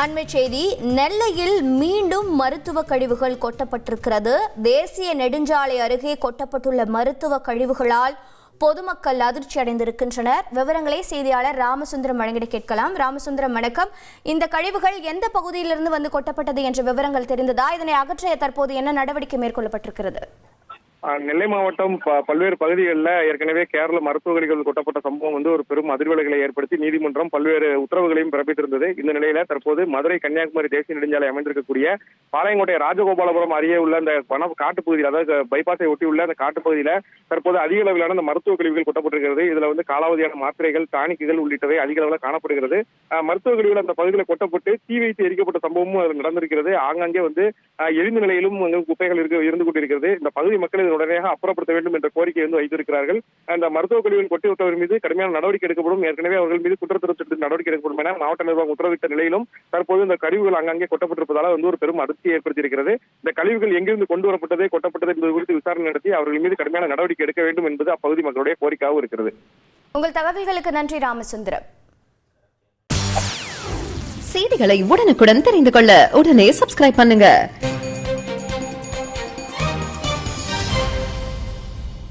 அண்மை செய்தி நெல்லையில் மீண்டும் மருத்துவ கழிவுகள் கொட்டப்பட்டிருக்கிறது. தேசிய நெடுஞ்சாலை அருகே கொட்டப்பட்டுள்ள மருத்துவ கழிவுகளால் பொதுமக்கள் அதிர்ச்சி அடைந்திருக்கின்றனர். விவரங்களை செய்தியாளர் ராமசுந்தரம் வழங்கிட கேட்கலாம். ராமசுந்தரம் வணக்கம். இந்த கழிவுகள் எந்த பகுதியிலிருந்து வந்து கொட்டப்பட்டது என்ற விவரங்கள் தெரிந்ததா? இதனை அகற்ற தற்போது என்ன நடவடிக்கை மேற்கொள்ளப்பட்டிருக்கிறது? நெல்லை மாவட்டம் ப- பல்வேறு பகுதிகளில் ஏற்கனவே கேரள மருத்துவ கழிவுகள் கொட்டப்பட்ட சம்பவம் வந்து ஒரு பெரும் அதிர்வலைகளை ஏற்படுத்தி நீதிமன்றம் பல்வேறு உத்தரவுகளையும் பிறப்பித்திருந்தது. இந்த நிலையில தற்போது மதுரை கன்னியாகுமரி தேசிய நெடுஞ்சாலை அமைந்திருக்கக்கூடிய பாளையங்கோட்டை ராஜகோபாலபுரம் அருகே உள்ள அந்த வன காட்டுப்பகுதியில் அதாவது பைபாஸை ஒட்டியுள்ள அந்த காட்டுப்பகுதியில தற்போது அதிக அளவிலான அந்த மருத்துவ கழிவுகள் கொட்டப்பட்டிருக்கிறது. இதுல வந்து காலாவதியான மாத்திரைகள் டானிக்குகள் உள்ளிட்டவை அதிக அளவில் காணப்படுகிறது. மருத்துவ கழிவுகள் அந்த பகுதியில் கொட்டப்பட்டு தீ வைத்து எரிக்கப்பட்ட சம்பவமும் அது நடந்திருக்கிறது. ஆங்காங்கே வந்து ஆஹ் எரிந்த நிலையிலும் குப்பைகள் இருக்க இருந்து கொண்டிருக்கிறது. இந்த பகுதி மக்கள் இதை உடனடியாக அப்புறப்படுத்த வேண்டும் என்ற கோரிக்கை வந்து வைத்திருக்கிறார்கள். அந்த மருத்துவ கழிவுகள் கொட்டி விட்டவர் மீது கடுமையான நடவடிக்கை எடுக்கப்படும். ஏற்கனவே அவர்கள் மீது குற்றத்திருத்தத்தில் நடவடிக்கை எடுக்கப்படும் என மாவட்ட நிர்வாகம் உத்தரவிட்ட நிலையிலும் தற்போது இந்த கழிவுகள் அங்கங்கே கொட்டப்பட்டிருப்பதால் வந்து ஒரு பெரும் அதிர்ச்சியை ஏற்படுத்தியிருக்கிறது. இந்த கழிவுகள் எங்கிருந்து கொண்டு வரப்பட்டது கொட்டப்பட்டது என்பது குறித்து விசாரணை நடத்தி அவர்கள் மீது கடுமையான நடவடிக்கை எடுக்க வேண்டும் என்பது அப்பகுதி மக்களுடைய கோரிக்கையாகவும் இருக்கிறது. உங்கள் தகவல்களுக்கு நன்றி ராமசுந்தரம். செய்திகளை உடனுக்குடன் தெரிந்து கொள்ள உடனே சப்ஸ்கிரைப் பண்ணுங்க.